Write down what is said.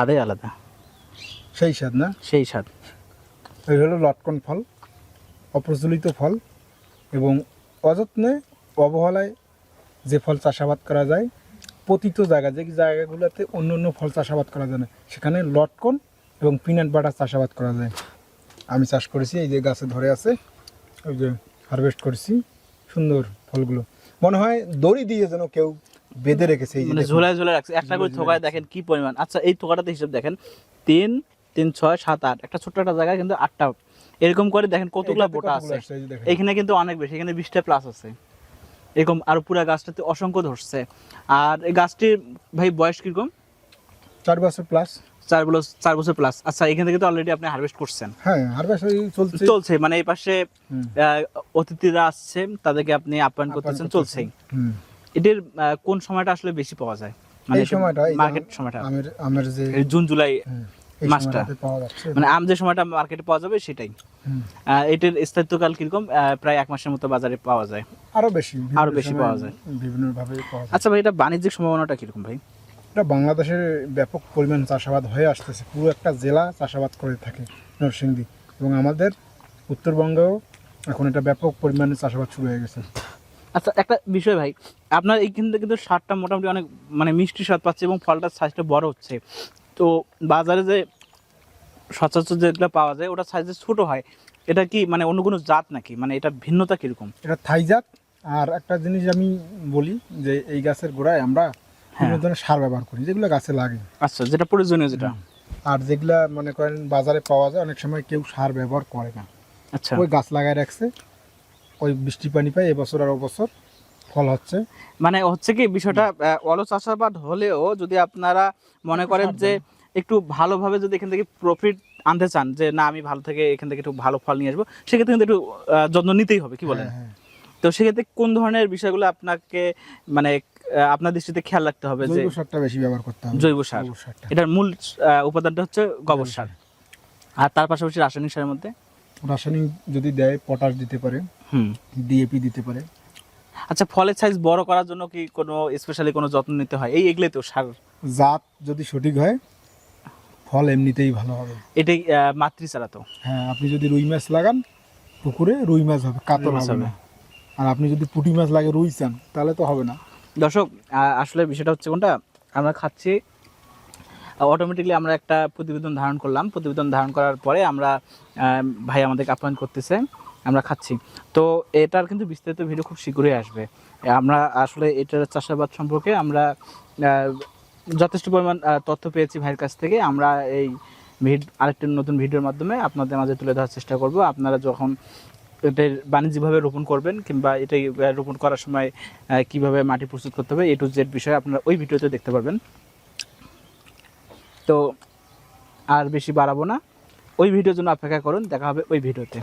স্বাদে আলাদা। সেই স্বাদ না? সেই স্বাদ। এই হলো লটকন ফল অপ্রচলিত ফল এবং অযত্নে অবহেলায় যে ফল চাষাবাদ করা যায় পতিত জায়গা যে জায়গাগুলোতে অন্য অন্য ফল চাষাবাদ করা যায় না সেখানে লটকন এবং পিনাট বাটার চাষাবাদ করা যায়। আমি চাষ করেছি এই যে গাছে ধরে আছে ওই যে হারভেস্ট করেছি সুন্দর ফলগুলো। মনে হয় দড়ি দিয়ে যেন কেউ বেঁধে রেখেছে এই মানে ঝোলায় ঝোলায় রাখছে। একটা করে থোকায় দেখেন কি পরিমাণ। আচ্ছা এই থোকাটাতে হিসাব দেখেন। তিন তিন ছয় সাত আট। একটা ছোট্ট একটা জায়গায় কিন্তু আটটা এরকম করে দেখেন কতগুলা বোটা আছে। এখানে কিন্তু অনেক বেশি। এখানে বিশটা প্লাস আছে। এরকম আর পুরা গাছটাতে অসংখ্য ধরছে। আর এই গাছটির ভাই বয়স কীরকম? চার বছর প্লাস চার বছর চার বছর প্লাস আচ্ছা এখান থেকে তো অলরেডি আপনি হারভেস্ট করছেন। হ্যাঁ হারভেস্ট চলছে। চলছে মানে এই পাশে অতিথিরা আসছে। তাদেরকে আপনি আপ্যায়ন করতেছেন চলছেই। আহ, কোন সময়টা আসলে বেশি পাওয়া যায়? এই সময়টা মার্কেট সময়টা। আমের আমের যে জুন জুলাই মাসটা। মানে আম যে সময়টা মার্কেটে পাওয়া যাবে সেটাই। এটির স্থায়িত্বকাল কীরকম? প্রায় এক মাসের মতো বাজারে পাওয়া যায়। আরও বেশি আরও বেশি পাওয়া যায়। বিভিন্ন ভাবে পাওয়া যায়। আচ্ছা ভাই এটা বাণিজ্যিক সম্ভাবনাটা কীরকম ভাই? এটা বাংলাদেশের ব্যাপক পরিমাণ চাষাবাদ হয়ে আসতেছে। পুরো একটা জেলা চাষাবাদ করে থাকে নরসিংদী। এবং আমাদের উত্তরবঙ্গেও এখন এটা ব্যাপক পরিমাণে চাষাবাদ শুরু হয়ে গেছে। আচ্ছা একটা বিষয় ভাই। আপনার এইখান থেকে কিন্তু স্বাদটা মোটামুটি অনেক মানে মিষ্টি স্বাদ পাচ্ছে এবং ফলটার সাইজটা বড় হচ্ছে। তো বাজারে যে সচরাচর যেগুলো পাওয়া যায় ওটা সাইজে ছোট হয়। এটা কি মানে অন্য কোনো জাত নাকি? মানে এটা ভিন্নতা কীরকম? এটা থাইজাত আর একটা জিনিস আমি বলি যে এই গাছের গোড়ায় আমরা বিভিন্ন ধরনের সার ব্যবহার করি যেগুলো গাছে লাগে। আচ্ছা যেটা প্রয়োজনীয় যেটা। আর যেগুলা মনে করেন বাজারে পাওয়া যায় অনেক সময় কেউ সার ব্যবহার করে না। আচ্ছা। ওই গাছ লাগায় রাখছে। ওই বৃষ্টি পানি পায় এবছর আর বছর ফল হচ্ছে। মানে হচ্ছে কি বিষয়টা আহ, অল চাষাবাদ হলেও যদি আপনারা মনে করেন যে একটু ভালোভাবে যদি এখান থেকে প্রফিট আনতে চান যে না আমি ভালো থেকে এখান থেকে একটু ভালো ফল নিয়ে আসব সেক্ষেত্রে কিন্তু একটু যত্ন নিতেই হবে কি বলেন? হ্যাঁ, হ্যাঁ। তো সেক্ষেত্রে কোন ধরনের বিষয়গুলো আপনাকে মানে আপনার দৃষ্টিতে খেয়াল রাখতে হবে যে জৈব সারটা বেশি ব্যবহার করতে হবে। জৈব সার। এটার মূল উপাদানটা হচ্ছে গোবর সার। আর তার পাশাপাশি রাসায়নিক সারের মধ্যে? রাসায়নিক যদি দেয় পটাশ দিতে পারে। ডিএপি দিতে পারে। আচ্ছা ফলের সাইজ বড় করার জন্য কি কোনো স্পেশালি কোনো যত্ন নিতে হয়? এই এগুলোই তো সার? জাত যদি সঠিক হয় ফল এমনিতেই ভালো হবে। এটাই মাতৃ চারা তো। হ্যাঁ আপনি যদি রুই মাছ লাগান পুকুরে রুই মাছ হবে কাতল মাছ হবে হবে। আর আপনি যদি পুঁটি মাছ লাগে রুই চান তাহলে তো হবে না। দর্শক আসলে বিষয়টা হচ্ছে কোনটা? আমরা খাচ্ছি অটোমেটিকলি আমরা একটা প্রতিবেদন ধারণ করলাম। প্রতিবেদন ধারণ করার পরে আমরা ভাই আমাদেরকে আপ্যায়ন করতেছে। আমরা খাচ্ছি। তো এটার কিন্তু বিস্তারিত ভিডিও খুব শীঘ্রই আসবে। আমরা আসলে এটার চাষাবাদ সম্পর্কে আমরা যথেষ্ট পরিমাণ তথ্য পেয়েছি ভাইয়ের কাছ থেকে। আমরা এই ভিড আরেকটি নতুন ভিডিওর মাধ্যমে আপনাদের মাঝে তুলে ধরার চেষ্টা করব। আপনারা যখন এটার বাণিজ্যিকভাবে রোপণ করবেন কিংবা এটাই রোপণ করার সময় কীভাবে মাটি প্রস্তুত করতে হবে, এ টু জেড বিষয়ে আপনারা ওই ভিডিওতে দেখতে পারবেন। তো আর বেশি বাড়াবো না। ওই ভিডিওর জন্য অপেক্ষা করুন। দেখা হবে ওই ভিডিওতে।